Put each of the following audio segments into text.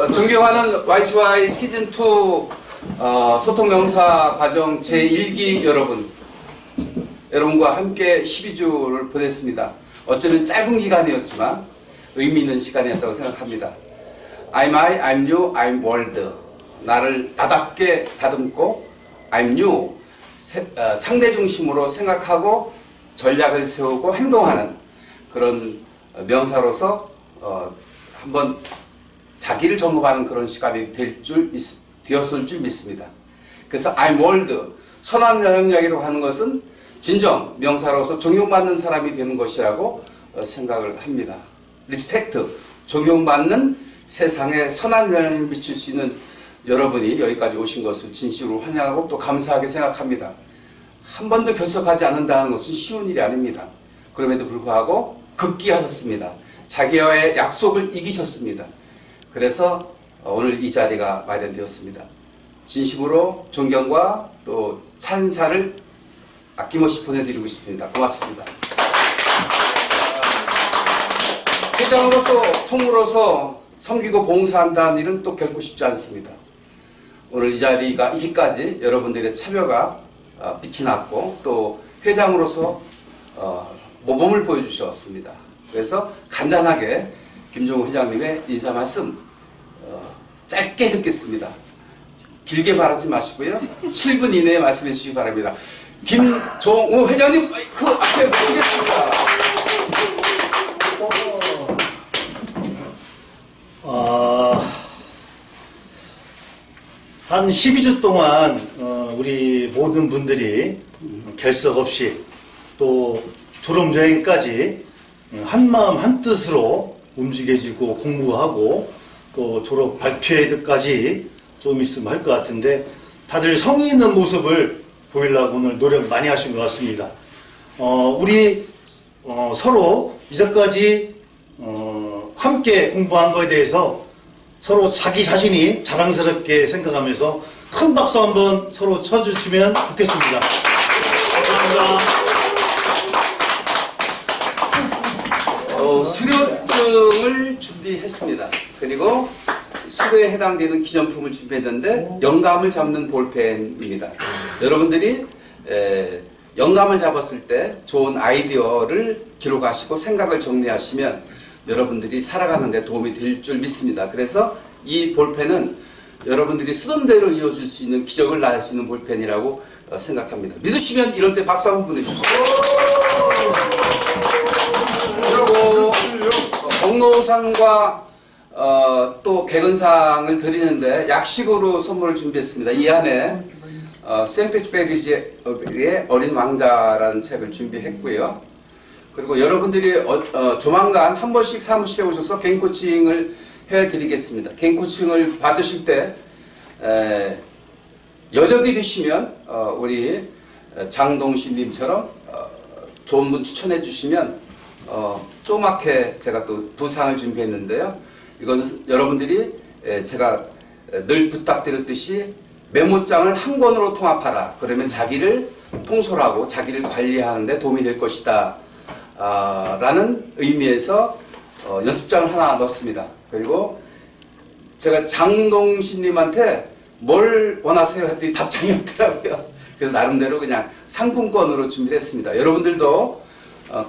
어, 존경하는 YCY 시즌2 어, 소통명사 과정 제1기 여러분 여러분과 함께 12주를 보냈습니다. 어쩌면 짧은 기간이었지만 의미 있는 시간이었다고 생각합니다. I'm I, I'm you, I'm world 나를 나답게 다듬고 I'm you 세- 어, 상대 중심으로 생각하고 전략을 세우고 행동하는 그런 어, 명사로서 어, 한번 자기를 점검하는 그런 시간이 될 줄 되었을 줄 믿습니다. 그래서 I'm world 선한 영향력이라고 하는 것은 진정 명사로서 존경받는 사람이 되는 것이라고 어, 생각을 합니다. 리스펙트 존경받는 세상에 선한 영향을 미칠 수 있는 여러분이 여기까지 오신 것을 진심으로 환영하고 또 감사하게 생각합니다. 한 번도 결석하지 않는다는 것은 쉬운 일이 아닙니다. 그럼에도 불구하고 극기하셨습니다. 자기와의 약속을 이기셨습니다. 그래서 어, 오늘 이 자리가 마련되었습니다. 진심으로 존경과 또 찬사를 아낌없이 보내드리고 싶습니다. 고맙습니다. 회장으로서 총무로서 섬기고 봉사한다는 일은 또 결코 쉽지 않습니다. 오늘 이 자리가 이기까지 여러분들의 참여가 어, 빛이 났고 또 회장으로서 어, 모범을 보여주셨습니다. 그래서 간단하게 김종우 회장님의 인사 말씀 어, 짧게 듣겠습니다. 길게 말하지 마시고요. 7분 이내에 말씀해 주시기 바랍니다. 김종우 회장님 그 앞에 모시겠습니다. 아, 한 12주 동안 어, 우리 모든 분들이 결석 없이 또 졸업 여행까지 한 마음 한 뜻으로 움직여지고 공부하고 또 졸업 발표회까지 좀 있으면 할 것 같은데 다들 성의 있는 모습을 보이려고 오늘 노력 많이 하신 것 같습니다. 어, 우리 어, 서로 이제까지 어, 함께 공부한 거에 대해서 서로 자기 자신이 자랑스럽게 생각하면서 큰 박수 한번 서로 쳐주시면 좋겠습니다. 감사합니다. 어, 수 료증을 준비했습니다. 그리고 수료에 해당되는 기념품을 준비했는데 영감을 잡는 볼펜입니다. 여러분들이 에, 영감을 잡았을 때 좋은 아이디어를 기록하시고 생각을 정리하시면 여러분들이 살아가는 데 도움이 될 줄 믿습니다. 그래서 이 볼펜은 여러분들이 쓰던 대로 이어질 수 있는 기적을 낳을 수 있는 볼펜이라고 어, 생각합니다. 믿으시면 이럴 때 박수 한번 보내주시죠. 그리고 어, 어, 또 개근상을 드리는데 약식으로 선물을 준비했습니다. 이 안에 어, 생트엑스페리지의 어린 왕자라는 책을 준비했고요. 그리고 여러분들이 어, 어, 조만간 한 번씩 사무실에 오셔서 개인 코칭을 해드리겠습니다. 개인 코칭을 받으실 때 에, 여력이 되시면 어, 우리 장동신님처럼 어, 좋은 분 추천해 주시면 어, 조그맣게 제가 또 두 상을 준비했는데요. 이건 여러분들이 에, 제가 늘 부탁드렸듯이 메모장을 한 권으로 통합하라. 그러면 자기를 통솔하고 자기를 관리하는데 도움이 될 것이다. 아, 라는 의미에서 어, 연습장을 하나 넣었습니다. 그리고 제가 장동신님한테 뭘 원하세요? 했더니 답장이 없더라고요. 그래서 나름대로 그냥 상품권으로 준비를 했습니다. 여러분들도 어,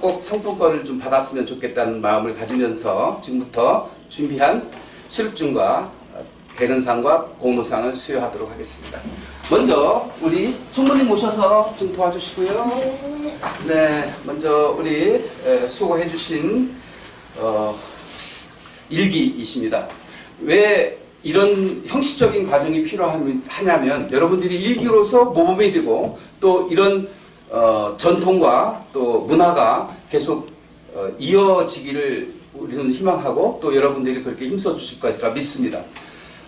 꼭 상품권을 좀 받았으면 좋겠다는 마음을 가지면서 지금부터 준비한 수료증과 어, 개근상과 공로상을 수여하도록 하겠습니다. 먼저 우리 총무님 모셔서 좀 도와주시고요. 네, 먼저 우리 에, 수고해 주신 어, 일기이십니다. 왜 이런 형식적인 과정이 필요하냐면 여러분들이 일기로서 모범이 되고 또 이런 어, 전통과 또 문화가 계속 어, 이어지기를 우리는 희망하고 또 여러분들이 그렇게 힘써 주실 것이라 믿습니다.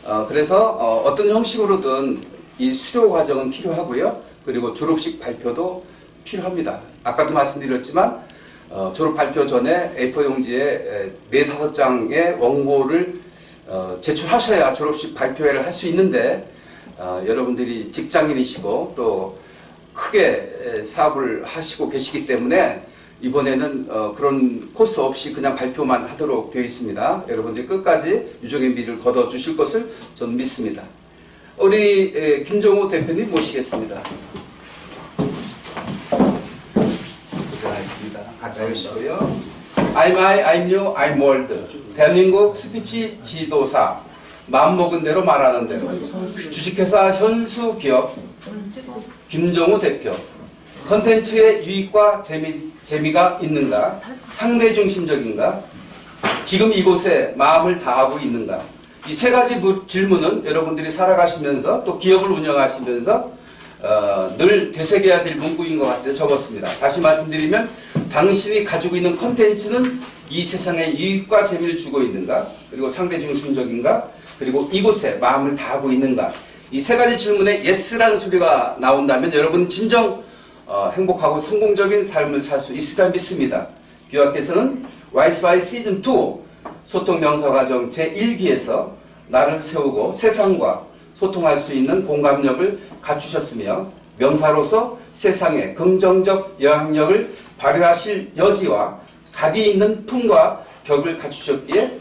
어, 그래서 어, 떤 형식으로든 이 수료 과정은 필요하고요. 그리고 졸업식 발표도 필요합니다. 아까도 말씀드렸지만 어, 졸업 발표 전에 A4 용지에 네 다섯 장의 원고를 어, 제출하셔야 졸업식 발표회를 할 수 있는데 어, 여러분들이 직장인이시고 또 크게 에, 사업을 하시고 계시기 때문에 이번에는 어, 그런 코스 없이 그냥 발표만 하도록 되어 있습니다. 여러분들이 끝까지 유종의 미를 거둬 주실 것을 저는 믿습니다. 우리 에, 김종호 대표님 모시겠습니다. 고생하셨습니다. 가까이 오시고요. I'm I, I'm you, I'm world. 대한민국 스피치 지도사. 마음먹은 대로 말하는 대로. 주식회사 현수기업 김종우 대표. 컨텐츠의 유익과 재미, 재미가 있는가? 상대 중심적인가? 지금 이곳에 마음을 다하고 있는가? 이 세 가지 무- 질문은 여러분들이 살아가시면서 또 기업을 운영하시면서 어, 늘 되새겨야 될 문구인 것 같아서 적었습니다. 다시 말씀드리면 당신이 가지고 있는 컨텐츠는 이 세상에 유익과 재미를 주고 있는가? 그리고 상대 중심적인가? 그리고 이곳에 마음을 다하고 있는가? 이 세 가지 질문에 예스라는 소리가 나온다면 여러분 진정 어, 행복하고 성공적인 삶을 살 수 있을까 믿습니다. 교학께서는 와이스바이 시즌 2 소통 명사 과정 제1기에서 나를 세우고 세상과 소통할 수 있는 공감력을 갖추셨으며 명사로서 세상에 긍정적 영향력을 발휘하실 여지와 각이 있는 품과 격을 갖추셨기에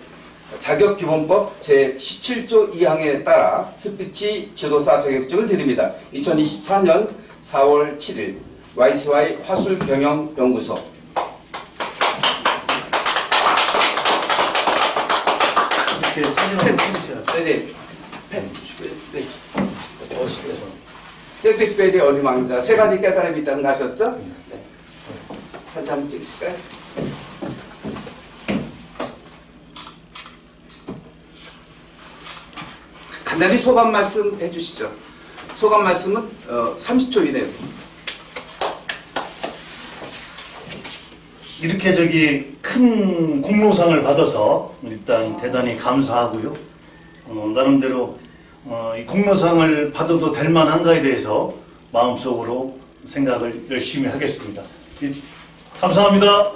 자격기본법 제17조 2항에 따라 스피치 지도사 자격증을 드립니다. 2024년 4월 7일 YSY 화술경영연구소 이렇게 사진 한번 찍으셔야죠. 네네 펜 주시고요. 네. 멋있게서. 셀피스베리 어리망자 세 가지 깨달음이 있다는 거 아셨죠? 네. 사진 한번 찍으실까요? 간단히 소감 말씀 해주시죠. 소감 말씀은 어, 30초 이내로. 이렇게 저기 큰 공로상을 받아서 일단 대단히 감사하고요. 어, 나름대로 어, 이 공로상을 받아도 될 만한가에 대해서 마음속으로 생각을 열심히 하겠습니다. 이- 감사합니다.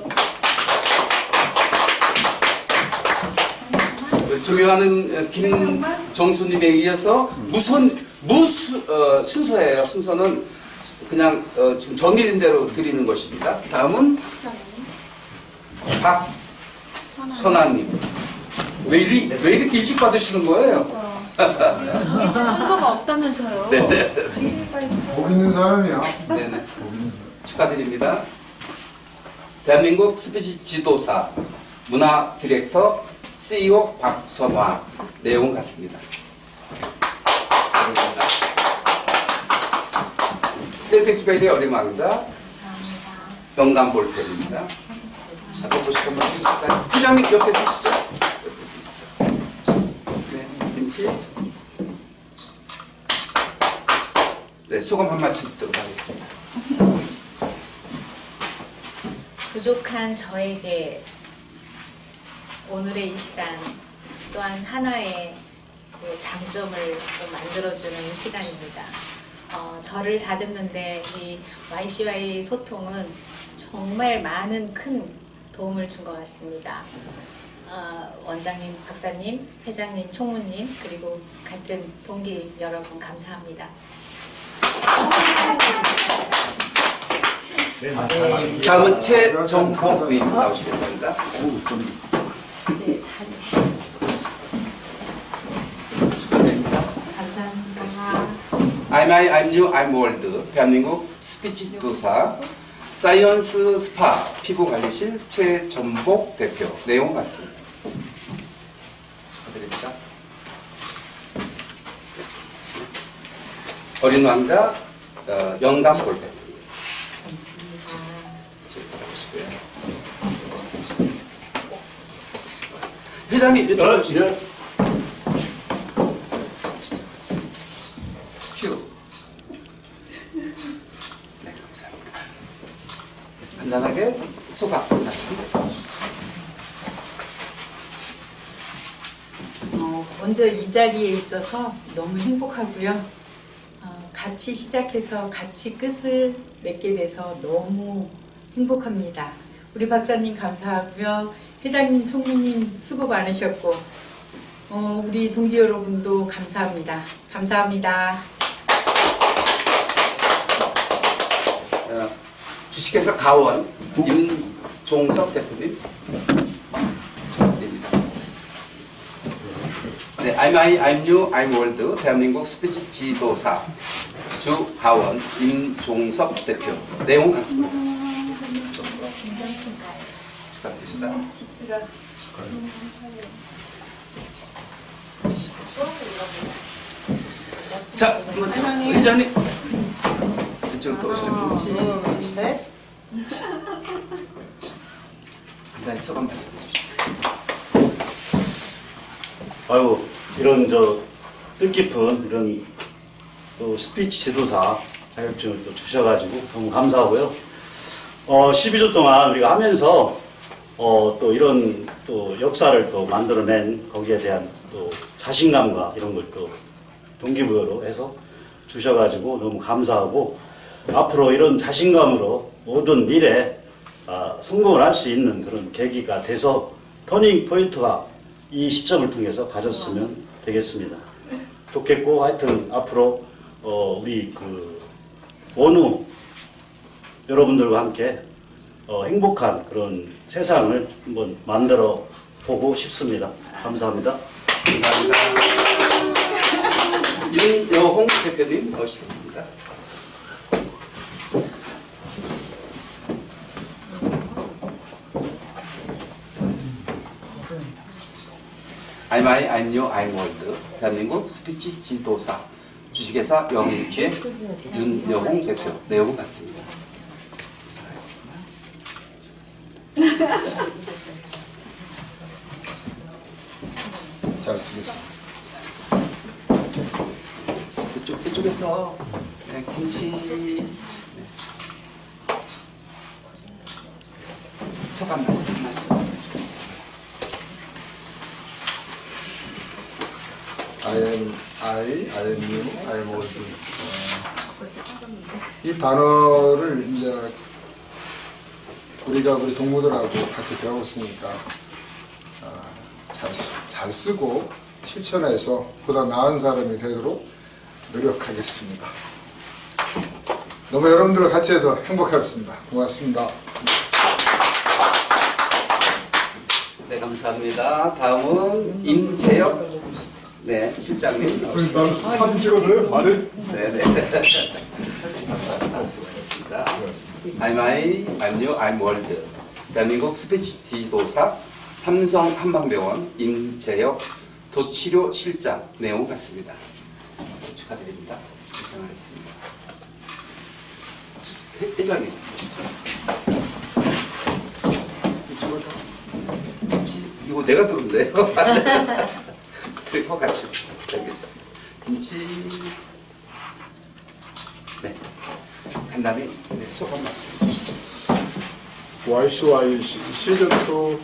존경하는 김정수님에 이어서 무슨 무수 어, 순서예요. 순서는 그냥 어, 지금 정해진 대로 드리는 것입니다. 다음은 박선아님. 왜, 이리, 왜 이렇게 일찍 받으시는 거예요? 이제 순서가 없다면서요. 네네. 복 있는 사람이야. 네네. 축하드립니다. 대한민국 스피치 지도사 문화 디렉터 CEO 박선화 내용 같습니다. 세크리스베리 어린 왕자 영감 볼펜입니다. 아까 보시던 분 주실까요? 회장님 옆에 쓰시죠? 옆에 쓰시죠? 네, 김치. 네, 소감 한 말씀 듣도록 하겠습니다. 부족한 저에게 오늘의 이 시간 또한 하나의 그 장점을 또 만들어주는 시간입니다. 어, 저를 다듬는데 이 YCY 소통은 정말 많은 큰 도움을 준 것 같습니다. 어, 원장님, 박사님, 회장님, 총무님 그리고 같은 동기 여러분 감사합니다. 다음은 최정복님 나오시겠습니다. 축하드립니다. I'm I, I'm you, I'm world. 대한민국 스피치 도사 사이언스 스파 피부관리실 최전복 대표 내용 같습니다. 축하드립니다. 어린 왕자 어, 영감 볼펜 드리겠습니다. 저기 바라보시고요. 회장님 이쪽으로 어, 오시죠. 예. 큐. 네, 감사합니다. 간단하게 소감 말씀해 주시죠. 어, 먼저 이 자리에 있어서 너무 행복하고요. 어, 같이 시작해서 같이 끝을 맺게 돼서 너무 행복합니다. 우리 박사님 감사하고요. 회장님, 총무님 수고 많으셨고, 어, 우리 동기 여러분도 감사합니다. 감사합니다. 어, 주식회사 가원 임 임종석 대표님 축하드립니다. 네, I'm I, I'm you, I'm world 대한민국 스피치 지도사 주하원 임종석 대표 내용 같습니다. 축하드립니다. 자, 한번 회장님 이쪽으로 또 오시죠. 네. 간단히 소감 말씀해 주시죠. 아유 이런 저 뜻깊은 이런 또 스피치 지도사 자격증을 또 주셔가지고 너무 감사하고요. 어 12주 동안 우리가 하면서 어 또 이런 또 역사를 또 만들어낸 거기에 대한 또 자신감과 이런 걸 또 동기부여로 해서 주셔가지고 너무 감사하고 앞으로 이런 자신감으로 모든 일에 아, 성공을 할 수 있는 그런 계기가 돼서 터닝 포인트가 이 시점을 통해서 가졌으면 되겠습니다. 좋겠고 하여튼 앞으로 어, 우리 그 원우 여러분들과 함께 어, 행복한 그런 세상을 한번 만들어 보고 싶습니다. 감사합니다. 감사합니다. 윤여홍 대표님 나오시겠습니다. I'm I, I'm you, I'm world. 대한민국 스피치 지도사 주식회사 영기의 윤여홍 대표 내용 같습니다. 수고하셨습니다. 잘 쓰겠습니다. 그쪽, 그쪽에서 네, 김치 네. 소감 말씀 말씀 드리겠습니다. I am I, I am you, I am old. 어, 이 단어를 이제 우리가 우리 동무들하고 같이 배웠으니까 아, 잘, 쓰- 잘 쓰고 실천해서 보다 나은 사람이 되도록 노력하겠습니다. 너무 여러분들과 같이 해서 행복했습니다. 고맙습니다. 네 감사합니다. 다음은 임재혁 네 실장님 나오시겠습니다. 사진 찍어줘요? 말해? 네네. 수고하셨습니다. I'm I, I'm you, I'm world. 대한민국 스피치 지도사 삼성 한방병원 임재혁 도치료 실장 내용 같습니다. 축하드립니다. 수상하겠습니다. 회- 회장님. 이거 내가 돼요. 들고 같이 여기서 김치 네 네, 소감 말씀 해주시죠. YCY 시- 시즌2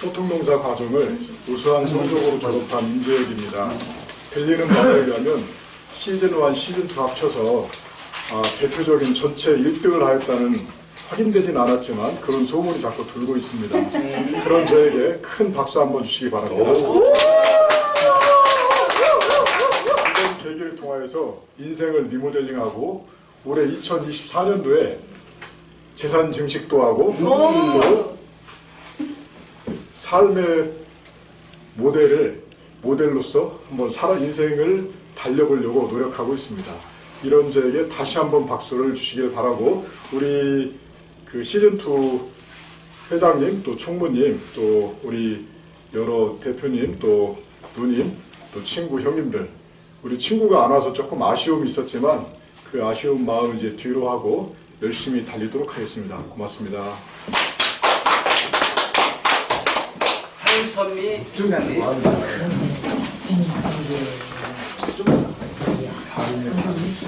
소통농사 과정을 우수한 성적으로 졸업한 임재혁입니다. 들리는 바에 의하면 시즌1, 시즌2 합쳐서 아, 대표적인 전체 1등을 하였다는 확인되진 않았지만 그런 소문이 자꾸 돌고 있습니다. 그런 저에게 큰 박수 한번 주시기 바랍니다. 이번 계기를 통하여서 인생을 리모델링하고 올해 2024년도에 재산 증식도 하고 또 삶의 모델을 모델로서 한번 살아 인생을 달려보려고 노력하고 있습니다. 이런 저에게 다시 한번 박수를 주시길 바라고 우리 그 시즌 2 회장님 또 총무님 또 우리 여러 대표님 또 누님 또 친구 형님들 우리 친구가 안 와서 조금 아쉬움이 있었지만 그 아쉬운 마음을 이제 뒤로 하고 열심히 달리도록 하겠습니다. 고맙습니다. 한선미 팀장님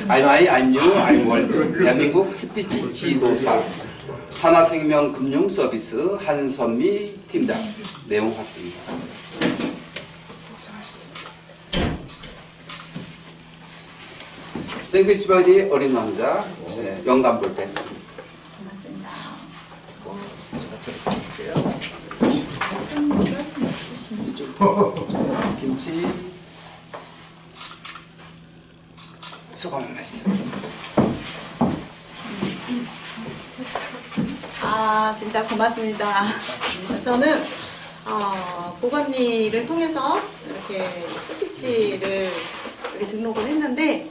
I'm I, I'm you, I'm world. 대한민국 스피치 지도사 하나생명 금융서비스 한선미 팀장 내용 같습니다. 생피치바디 어린 왕자 네, 영감 볼 때 김치 소감 말씀. 아, 아, 진짜 고맙습니다. 저는 어, 보건리를 통해서 이렇게 스피치를 이렇게 등록을 했는데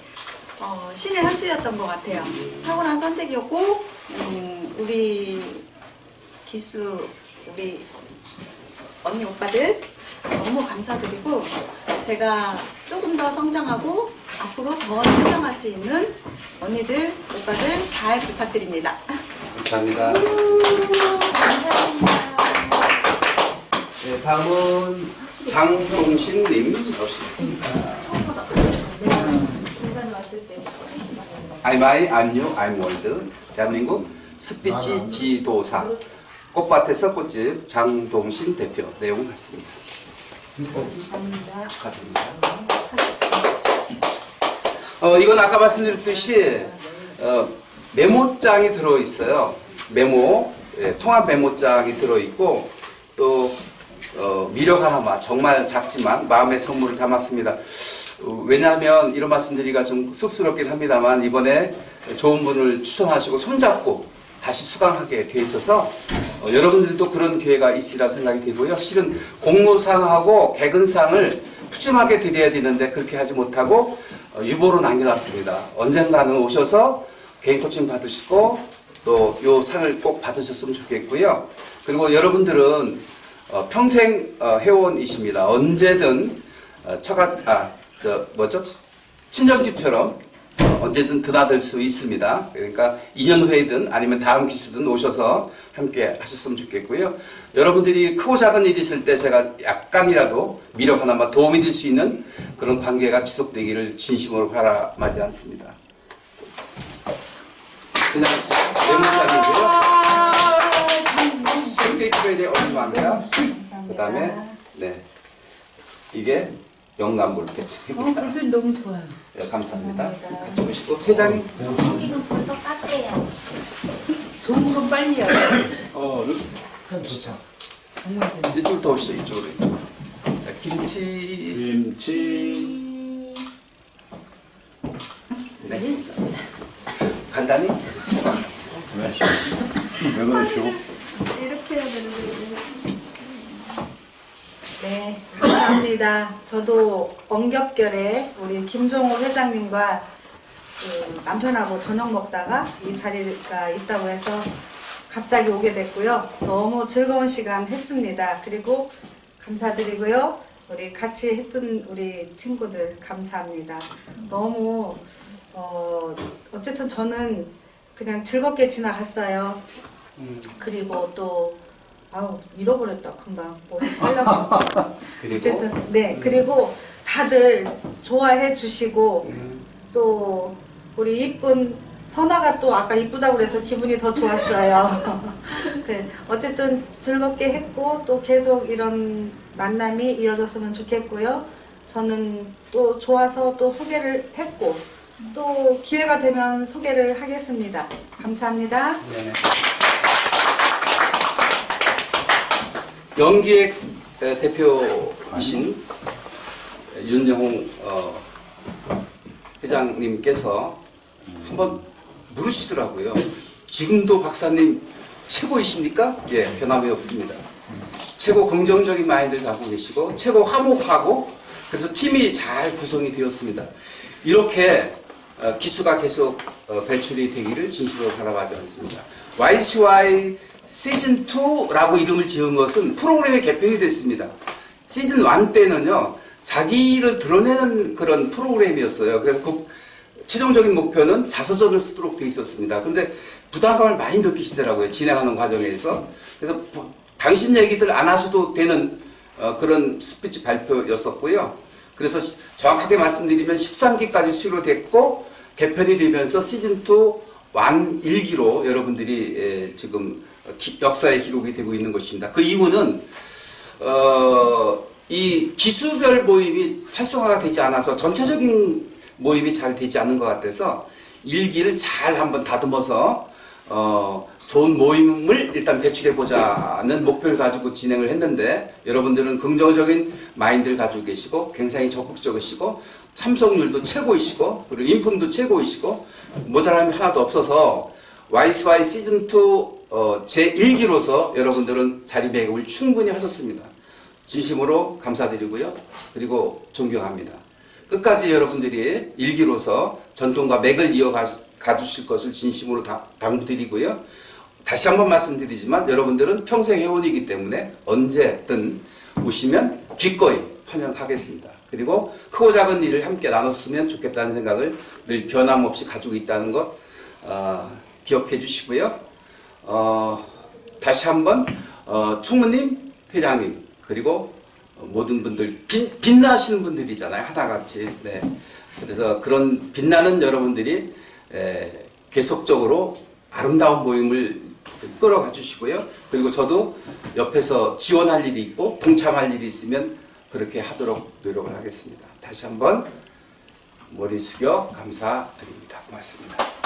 어, 신의 한 수였던 것 같아요. 탁월한 선택이었고 음, 우리 기수 우리 언니 오빠들 너무 감사드리고 제가 조금 더 성장하고 앞으로 더 성장할 수 있는 언니들 오빠들 잘 부탁드립니다. 감사합니다. 네, 다음은 장동신님 모시겠습니다. 중간에 왔을 때 I'm I, I'm you, I'm world. 대한민국 스피치 지도사. 꽃밭에서 꽃집 장동신 대표 내용 같습니다. 감사합니다. 축하드립니다. 어, 이건 아까 말씀드렸듯이 어, 메모장이 들어 있어요. 메모, 예, 통합 메모장이 들어 있고 또 어, 미력 하나만 정말 작지만 마음의 선물을 담았습니다. 어, 왜냐하면 이런 말씀드리기가 좀 쑥스럽긴 합니다만 이번에 좋은 분을 추천하시고 손잡고 다시 수강하게 돼 있어서 어, 여러분들도 그런 기회가 있으리라 생각이 되고요. 실은 공로상하고 개근상을 푸짐하게 드려야 되는데 그렇게 하지 못하고 어, 유보로 남겨놨습니다. 언젠가는 오셔서 개인 코칭 받으시고 또 요 상을 꼭 받으셨으면 좋겠고요. 그리고 여러분들은 어, 평생 어, 회원이십니다. 언제든 어, 처가 아저 뭐죠 친정집처럼 어, 언제든 드나들 수 있습니다. 그러니까 2년 후에든 아니면 다음 기수든 오셔서 함께 하셨으면 좋겠고요. 여러분들이 크고 작은 일이 있을 때 제가 약간이라도 미력 하나만 도움이 될 수 있는 그런 관계가 지속되기를 진심으로 바라마지 않습니다. 그냥 메모장이고요. 생데이트에 올리합니다. 그 다음에 네 이게 영감 볼펜. 어, 볼펜 너무 좋아요. 네, 감사합니다. 같이 보시고 회장님. 여기는 벌써 깠대요. 좋은 건 빨리요. 어, 좋아요. 이쪽으로 더 오시죠. 이쪽으로. 자, 김치. 김치 네, 감사합니다. 간단히. 왜 그러시오? 해야 되는데. 네, 감사합니다. 저도 엉겹결에 우리 김종호 회장님과 그 남편하고 저녁 먹다가 이 자리가 있다고 해서 갑자기 오게 됐고요. 너무 즐거운 시간 했습니다. 그리고 감사드리고요. 우리 같이 했던 우리 친구들 감사합니다. 너무 어 어쨌든 저는 그냥 즐겁게 지나갔어요. 그리고 또 아우 잃어버렸다 금방 뭐 하려고 어쨌든 네 그리고 다들 좋아해 주시고 음, 또 우리 이쁜 선아가 또 아까 이쁘다고 그래서 기분이 더 좋았어요. 그래, 어쨌든 즐겁게 했고 또 계속 이런 만남이 이어졌으면 좋겠고요. 저는 또 좋아서 또 소개를 했고 또 기회가 되면 소개를 하겠습니다. 감사합니다. 네. 연기획 에, 대표이신 윤영홍 어, 회장님께서 한번 물으시더라고요. 지금도 박사님 최고이십니까? 예, 변함이 없습니다. 최고 긍정적인 마인드를 갖고 계시고 최고 화목하고 그래서 팀이 잘 구성이 되었습니다. 이렇게 어, 기수가 계속 어, 배출이 되기를 진심으로 바라봐지 않습니다. YCY 시즌 2라고 이름을 지은 것은 프로그램의 개편이 됐습니다. 시즌 1 때는요, 자기를 드러내는 그런 프로그램이었어요. 그래서 국- 최종적인 목표는 자서전을 쓰도록 돼 있었습니다. 근데 부담감을 많이 느끼시더라고요. 진행하는 과정에서. 그래서 부- 당신 얘기들 안 하셔도 되는 어, 그런 스피치 발표였었고요. 그래서 시- 정확하게 말씀드리면 13기까지 수료됐고 개편이 되면서 시즌2 완 1기로 여러분들이 에, 지금 기- 역사의 기록이 되고 있는 것입니다. 그 이유는 어, 이 기수별 모임이 활성화가 되지 않아서 전체적인 모임이 잘 되지 않는 것 같아서 일기를 잘 한번 다듬어서 어, 좋은 모임을 일단 배출해 보자는 목표를 가지고 진행을 했는데 여러분들은 긍정적인 마인드를 가지고 계시고 굉장히 적극적이시고 참석률도 최고이시고 그리고 인품도 최고이시고 모자람이 하나도 없어서 YSY 시즌 2 어, 제 일기로서 여러분들은 자리매김을 충분히 하셨습니다. 진심으로 감사드리고요. 그리고 존경합니다. 끝까지 여러분들이 일기로서 전통과 맥을 이어가 주실 것을 진심으로 다- 당부드리고요. 다시 한번 말씀드리지만 여러분들은 평생 회원이기 때문에 언제든 오시면 기꺼이 환영하겠습니다. 그리고 크고 작은 일을 함께 나눴으면 좋겠다는 생각을 늘 변함없이 가지고 있다는 것 어, 기억해 주시고요. 어, 다시 한번 어, 총무님, 회장님 그리고 모든 분들 빛, 빛나시는 분들이잖아요 하나같이 네. 그래서 그런 빛나는 여러분들이 에, 계속적으로 아름다운 모임을 끌어가 주시고요 그리고 저도 옆에서 지원할 일이 있고 동참할 일이 있으면 그렇게 하도록 노력을 하겠습니다 다시 한번 머리 숙여 감사드립니다 고맙습니다.